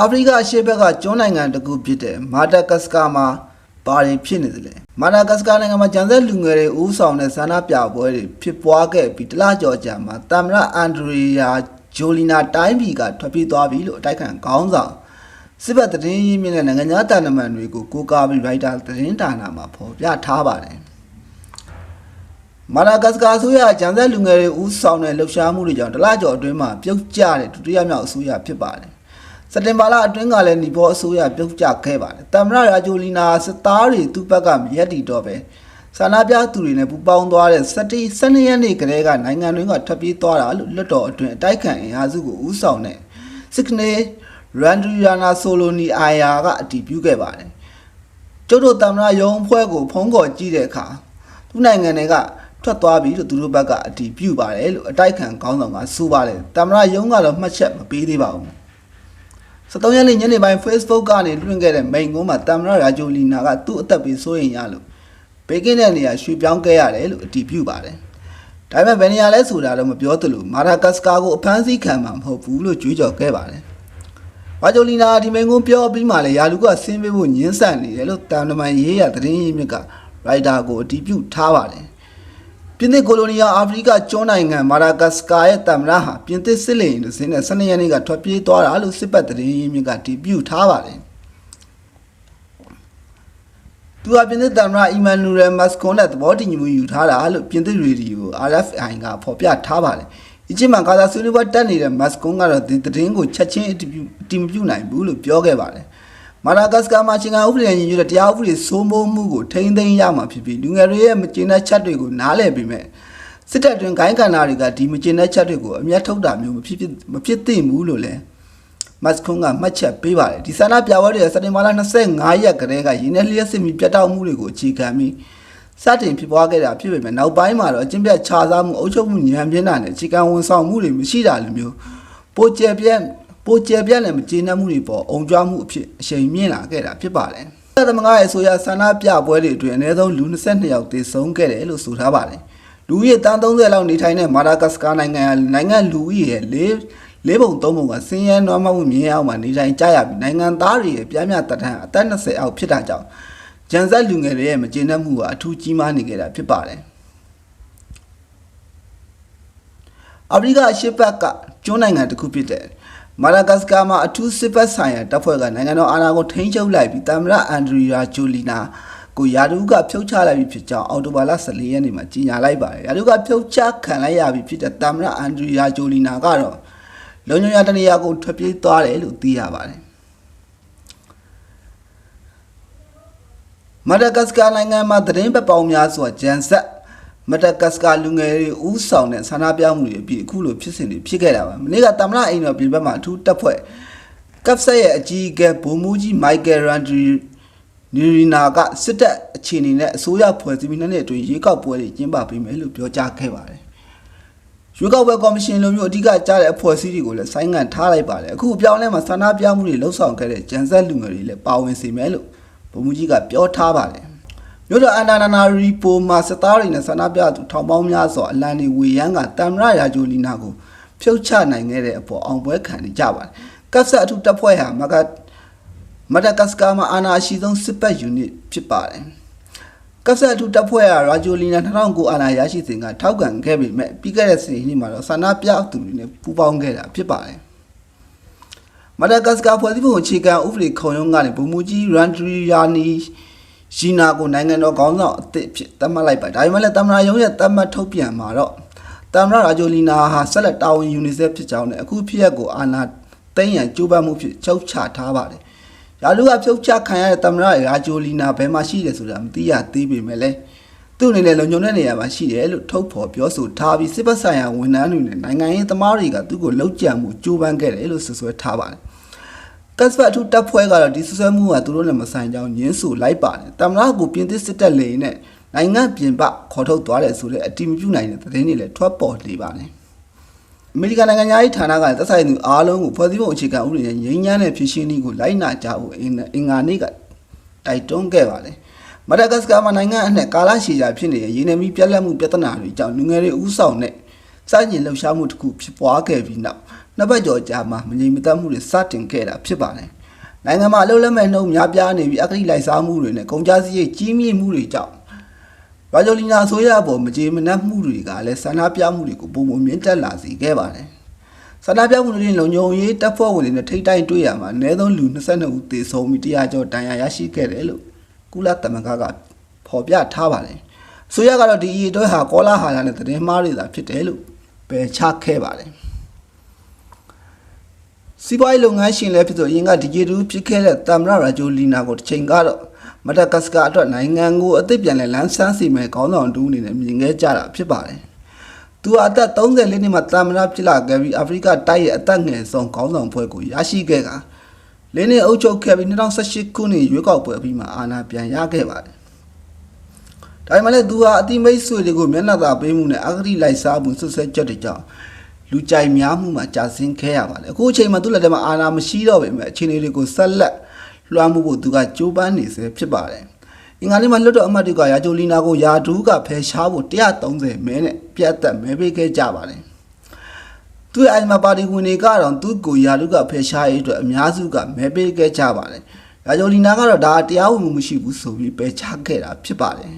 အာဖရိကအရှေ့ဘက်ကကျွန်းနိုင်ငံတစ်ခုဖြစ်တဲ့မာဒါဂတ်စကာမှာဘာတွေဖြစ်နေသလဲမာဒါဂတ်စကာနိုင်ငံမှာဂျန်ဆက်လူငယ်တွေဦးဆောင်တဲ့ဆန္ဒပြပွဲတွေဖြစ်ပွားခဲ့ပြီးတလားကျော်ကြာမှာတမ်မရအန်ဒရီယာဂျိုလီနာတိုင်းပြည်ကထွက်ပြေးသွားပြီလို့အတိုက်ခံခေါင်းဆောင်စစ်ဘက်သတင်းရင်းမြစ်တဲ့နိုင်ငံသားတာနမန်တွေကိုကိုးကားပြီးရိုက်တာသတင်းဌာနမှာဖော်ပြထားပါတယ်မာဒါဂတ်စကာအစိုးရကဂျန်ဆက်လူငယ်တွေဦးဆောင်တဲ့လှုပ်ရှားမှုတွေကြောင့်တလားကျော်အတွင်းမှာပြုတ်ကျတဲ့ဒုတိယမြောက်အစိုးရဖြစ်ပါတယ် စက်တင်ဘာလအတွင်းကလည်းနီဘောအစိုးရပြုတ်ကျခဲ့ပါတယ်။တမ္မရရာဂျိုလီနာစစ်သားတွေသူ့ဘက်ကမရက်တီတော့ပဲဆန္ဒပြသူတွေနဲ့ပူပေါင်းသွားတဲ့စက်တီ12ရက်နေ့ကလေးကနိုင်ငံတွင်းကထွက်ပြေးသွားတာလို့လွတ်တော်အတွင်းအတိုက်ခံအင်အားစုကိုဦးဆောင်တဲ့စစ်ကနေရန်ဒရီယာနာဆိုလိုနီအာယာကအတည်ပြုခဲ့ပါတယ်။ကျုပ်တို့တမ္မရယုံဖွဲ့ကိုဖုံးကော်ကြည့်တဲ့အခါသူ့နိုင်ငံတွေကထွက်သွားပြီလို့သူတို့ဘက်ကအတည်ပြုပါတယ်လို့အတိုက်ခံခေါင်းဆောင်ကဆိုပါတယ်။တမ္မရယုံကတော့မှတ်ချက်မပေးသေးပါဘူး။ 73ရက်နေ့ညနေပိုင်း Facebook ကနေလွှင့်ခဲ့တဲ့မိန်ကုန်းမှာတမ်မရရာဂျိုလီနာကသူ့အသက်ပေးစိုးရင်ရလို့ဘေကင်းတဲ့နေရာရွှေ့ပြောင်းခဲ့ရတယ်လို့အတည်ပြုပါတယ်။ဒါပေမဲ့ဘယ်နေရာလဲဆိုတာတော့မပြောသလိုမာဒါဂတ်စကာကိုအဖမ်းဆီးခံမှာမဟုတ်ဘူးလို့ကြွေးကြော်ခဲ့ပါတယ်။ရာဂျိုလီနာဒီမိန်ကုန်းပြောပြီးမှလည်းယာလူကဆင်းပေးဖို့ညှင်းဆန်နေတယ်လို့တမ်တမန်ရေးရသတင်းရင်းမြစ်ကရိုက်တာကိုအတည်ပြုထားပါတယ်။ ပြင်သစ်ကိုလိုနီယာအာဖရိကကျွန်းနိုင်ငံမာဒါဂတ်စကာရဲ့တမ်မရာဟာပြင်သစ်စစ်လေယာဉ်တစ်စင်းနဲ့12ရက်နေ့ကထွက်ပြေးသွားတာလို့စစ်ပတ်သတင်းရင်းမြစ်ကတည်ပြုထားပါတယ်။သူဟာပြင်သစ်တမ်မရာအီမန်နူရယ်မတ်စကွန်နဲ့သဘောတူညီမှုယူထားတာလို့ပြင်သစ်ရေဒီယို RFI ကဖော်ပြထားပါတယ်။အီဂျစ်မှာကာသာဆွေးနွေးပွဲတက်နေတဲ့မတ်စကွန်ကတော့ဒီသတင်းကိုချက်ချင်းအတည်ပြုအတည်မပြုနိုင်ဘူးလို့ပြောခဲ့ပါတယ်။ မာဒါဂတ်စကာမှာချင်းကဥပဒေနဲ့ညီညွတ်တဲ့တရားဥပဒေစိုးမိုးမှုကိုထိန်းသိမ်းရမှာဖြစ်ပြီးလူငယ်တွေရဲ့မကျေနပ်ချက်တွေကိုနားလည်ပြီးမဲ့စစ်တပ်တွင်ဂိုင်းကန်နာတွေကဒီမကျေနပ်ချက်တွေကိုအမျက်ထုတ်တာမျိုးမဖြစ်ဖြစ်မဖြစ်သင့်ဘူးလို့လည်းမတ်စခွန်ကမှတ်ချက်ပေးပါတယ်ဒီဆန္ဒပြပွဲတွေစက်တင်ဘာလ25ရက်ကတည်းကရင်းနှီးလျက်စစ်မီပြတ်တောက်မှုတွေကိုအခြေခံပြီးစတင်ဖြစ်ပွားခဲ့တာဖြစ်ပေမဲ့နောက်ပိုင်းမှာတော့အကျင့်ပြတ်ခြားစားမှုအုပ်ချုပ်မှုညံပြင်းတာနဲ့အခြေခံဝန်ဆောင်မှုတွေမရှိတာလိုမျိုးပိုကျပြန့် ပိုကျပြန့်နဲ့မကျေနပ်မှုတွေပေါ်အုံကြွားမှုအဖြစ်အရှိန်မြင့်လာခဲ့တာဖြစ်ပါတယ်။သမငါရဲ့ဆိုရဆန္ဒပြပွဲတွေအတွင်းအနည်းဆုံးလူ22ယောက်သေဆုံးခဲ့တယ်လို့ဆိုထားပါတယ်။လူဦးရေတန်း30လောက်နေထိုင်တဲ့မာဒါဂတ်စကာနိုင်ငံကနိုင်ငံလူဦးရေရဲ့၄လေးပုံသုံးပုံကစင်းရဲနွမ်းမမှုမြင်းအောင်မှာနေထိုင်ကြရပြီးနိုင်ငံသားတွေရဲ့ပြင်းပြတထန်အသက်20အောက်ဖြစ်တာကြောင့်ဂျန်ဆက်လူငယ်တွေရဲ့မကျေနပ်မှုကအထူးကြီးမားနေကြတာဖြစ်ပါတယ်။အာဖရိကအရှေ့ဘက်ကကျွန်းနိုင်ငံတစ်ခုဖြစ်တဲ့ မာဒါဂတ်စကာမှာအထူးစစ်ဘက်ဆိုင်ရာတပ်ဖွဲ့ကနိုင်ငံတော်အာဏာကိုထိန်းချုပ်လိုက်ပြီးတမ်မရအန်ဒရီယာဂျိုလီနာကိုယာဒူးကဖြုတ်ချလိုက်ပြီဖြစ်ကြောင်းအော်တိုဘာလ14ရက်နေ့မှာကြေညာလိုက်ပါတယ်။ယာဒူးကဖြုတ်ချခံလိုက်ရပြီဖြစ်တဲ့တမ်မရအန်ဒရီယာဂျိုလီနာကတော့လုံခြုံရတနေရာကိုထွက်ပြေးသွားတယ်လို့သိရပါတယ်။မာဒါဂတ်စကာနိုင်ငံမှာသတင်းပပောင်များစွာဂျန်ဆက် မဒဂတ်စကာလူငယ်တွေဥဆောင်တဲ့ဆန္ဒပြမှုတွေအပြီးအခုလိုဖြစ်စဉ်တွေဖြစ်ခဲ့တာပါ။မနေ့ကတမနာအိမ်တော်ပြည်ဘက်မှာအထူးတပ်ဖွဲ့ကပ်ဆက်ရဲ့အကြီးအကဲဗိုလ်မှူးကြီးမိုက်ကယ်ရန်ဒရီနီရီနာကစစ်တပ်အခြေအနေနဲ့အစိုးရဖွဲ့စည်းပြီးနှစ်နှစ်အတွင်းရေကောက်ပွဲတွေကျင်းပပေးမယ်လို့ပြောကြားခဲ့ပါတယ်။ရွေးကောက်ပွဲကော်မရှင်လိုမျိုးအဓိကကြားတဲ့အဖွဲ့အစည်းတွေကိုလည်းဆိုင်းငံ့ထားလိုက်ပါတယ်။အခုအပြောင်းလဲမှာဆန္ဒပြမှုတွေလှုပ်ဆောင်ခဲ့တဲ့ဂျန်ဆက်လူငယ်တွေလည်းပါဝင်စေမယ်လို့ဗိုလ်မှူးကြီးကပြောထားပါတယ်။ မြို့တော်အန်ဒါနာနာရီပိုမှာစသားတွေနဲ့ဆန္ဒပြသူထောင်ပေါင်းများစွာအလံတွေဝေယမ်းကတမ်မရရာဂျိုလီနာကိုဖြုတ်ချနိုင်ခဲ့တဲ့အပေါ်အောင်ပွဲခံနေကြပါတယ်။ကပ်ဆက်အထူးတပ်ဖွဲ့ဟာမကမဒဂတ်စကာမှာအာဏာရှိဆုံးစစ်ပတ်ယူနစ်ဖြစ်ပါတယ်။ကပ်ဆက်အထူးတပ်ဖွဲ့ဟာရာဂျိုလီနာ2009အာဏာရရှိစဉ်ကထောက်ခံခဲ့ပေမဲ့ပြီးခဲ့တဲ့စီရင်မှာတော့ဆန္ဒပြသူတွေနဲ့ပူးပေါင်းခဲ့တာဖြစ်ပါတယ်။မဒဂတ်စကာဖွဲ့စည်းပုံအခြေခံဥပဒေခုံရုံးကနေဗိုလ်မှူးကြီးရန်ဒရီယာနီ ဂျီနာကိုနိုင်ငံတော်ခေါင်းဆောင်အသစ်ဖြစ်သတ်မှတ်လိုက်ပါဒါပေမဲ့လည်းတမနာရုံးရဲ့သတ်မှတ်ထုတ်ပြန်မှာတော့တမနာရာဂျိုလီနာဟာဆက်လက်တာဝန်ယူနေဆဲဖြစ်ကြောင်းနဲ့အခုဖြစ်ရက်ကိုအာဏာသိမ်းရန်ကြိုးပမ်းမှုဖြစ်ချုပ်ချထားပါတယ်ရာလူကဖြုတ်ချခံရတဲ့တမနာရာဂျိုလီနာဘယ်မှာရှိတယ်ဆိုတာမသိရသေးပေမဲ့လည်းသူ့အနေနဲ့လုံခြုံတဲ့နေရာမှာရှိတယ်လို့ထုတ်ဖော်ပြောဆိုထားပြီးစစ်ပတ်ဆိုင်ရာဝန်ထမ်းတွေနဲ့နိုင်ငံရေးသမားတွေကသူ့ကိုလှုပ်ကြံမှုကြိုးပမ်းခဲ့တယ်လို့ဆွဆွဲထားပါတယ် ကတ်စဖတ်အထူးတပ်ဖွဲ့ကတော့ဒီဆွဆွဲမှုကသူတို့နဲ့မဆိုင်ကြောင်းညင်းဆိုလိုက်ပါတယ်တမနာကိုပြင်သစ်စစ်တပ်လေနဲ့နိုင်ငံပြင်ပခေါ်ထုတ်သွားတယ်ဆိုတဲ့အတီးမပြုနိုင်တဲ့သတင်းတွေလည်းထွက်ပေါ်နေပါတယ်အမေရိကန်နိုင်ငံသားရေးဌာနကသက်ဆိုင်သူအားလုံးကိုဖွဲ့စည်းပုံအခြေခံဥပဒေနဲ့ငြိမ်းချမ်းတဲ့ဖြစ်ရှင်းနည်းကိုလိုက်နာကြဖို့အင်အင်္ဂါနေ့ကတိုက်တွန်းခဲ့ပါတယ်မဒဂတ်စကာမှာနိုင်ငံအနှံ့ကာလရှည်ကြာဖြစ်နေတဲ့ရေနံမီပြက်လက်မှုပြဿနာတွေကြောင့်လူငယ်တွေဥဆောင်တဲ့စတင်လှုပ်ရှားမှုတစ်ခုဖြစ်ပွားခဲ့ပြီးနောက် နှစ်ပတ်ကျော်ကြာမှမငြိမ်မသက်မှုတွေစတင်ခဲ့တာဖြစ်ပါတယ်နိုင်ငံမှာအလုပ်လက်မဲ့နှုန်းများပြားနေပြီးအကတိလိုက်စားမှုတွေနဲ့ကုန်ကျစရိတ်ကြီးမြင့်မှုတွေကြောင့်ဘာဂျိုလီနာဆိုရပေါ်မကြေမနက်မှုတွေကလည်းဆန္ဒပြမှုတွေကိုပုံပုံမြင့်တက်လာစေခဲ့ပါတယ်ဆန္ဒပြမှုတွေလုံခြုံရေးတပ်ဖွဲ့ဝင်တွေနဲ့ထိတ်တိုက်တွေ့ရမှာအနည်းဆုံးလူ22ဦးသေဆုံးပြီးတရားကျော်တန်ရာရရှိခဲ့တယ်လို့ကုလသမဂ္ဂကဖော်ပြထားပါတယ်ဆိုရကတော့ဒီအရေးအတွက်ဟာကောလာဟာလာနဲ့သတင်းမှားတွေသာဖြစ်တယ်လို့ပယ်ချခဲ့ပါတယ် စီးပွားရေးလုပ်ငန်းရှင်လည်းဖြစ်ဆိုရင်ကဒီဂျီတူဖြစ်ခဲ့တဲ့တမ်မရရာဂျိုလီနာကိုတစ်ချိန်ကတော့မဒဂတ်စကာအတွက်နိုင်ငံကိုအသစ်ပြန်လဲလန်းဆန်းစီမဲ့ခေါင်းဆောင်တူအနေနဲ့မြင်ခဲ့ကြတာဖြစ်ပါတယ်။သူအသက်34နှစ်မှာတမ်မရဖြစ်လာခဲ့ပြီးအာဖရိကတိုက်ရဲ့အသက်ငယ်ဆုံးခေါင်းဆောင်ဖွဲ့ကိုရရှိခဲ့ကလင်းနေအုပ်ချုပ်ခဲ့ပြီး2018ခုနှစ်ရွေးကောက်ပွဲပြီးမှအာဏာပြန်ရခဲ့ပါတယ်။ဒါပေမဲ့လည်းသူဟာအတိမိတ်ဆွေတွေကိုမျက်နှာသာပေးမှုနဲ့အဂတိလိုက်စားမှုဆွဆွဲချက်တွေကြောင့် လူကြိုက်များမှုမှာကြာဆင်းခဲ့ရပါတယ်အခုအချိန်မှာသူ့လက်ထက်မှာအာဏာမရှိတော့ပေမဲ့အခြေအနေတွေကိုဆက်လက်လွှမ်းမိုးဖို့သူကကြိုးပမ်းနေဆဲဖြစ်ပါတယ်အင်္ဂါနေ့မှာလွတ်တော်အမတ်တွေကရာဂျိုလီနာကိုယာဒူးကဖယ်ရှားဖို့130မဲနဲ့ပြတ်သက်မဲပေးခဲ့ကြပါတယ်သူ့အိမ်မှာပါတီဝင်တွေကတော့သူ့ကိုယာဒူးကဖယ်ရှားရေးအတွက်အများစုကမဲပေးခဲ့ကြပါတယ်ရာဂျိုလီနာကတော့ဒါတရားဝင်မှုမရှိဘူးဆိုပြီးပယ်ချခဲ့တာဖြစ်ပါတယ်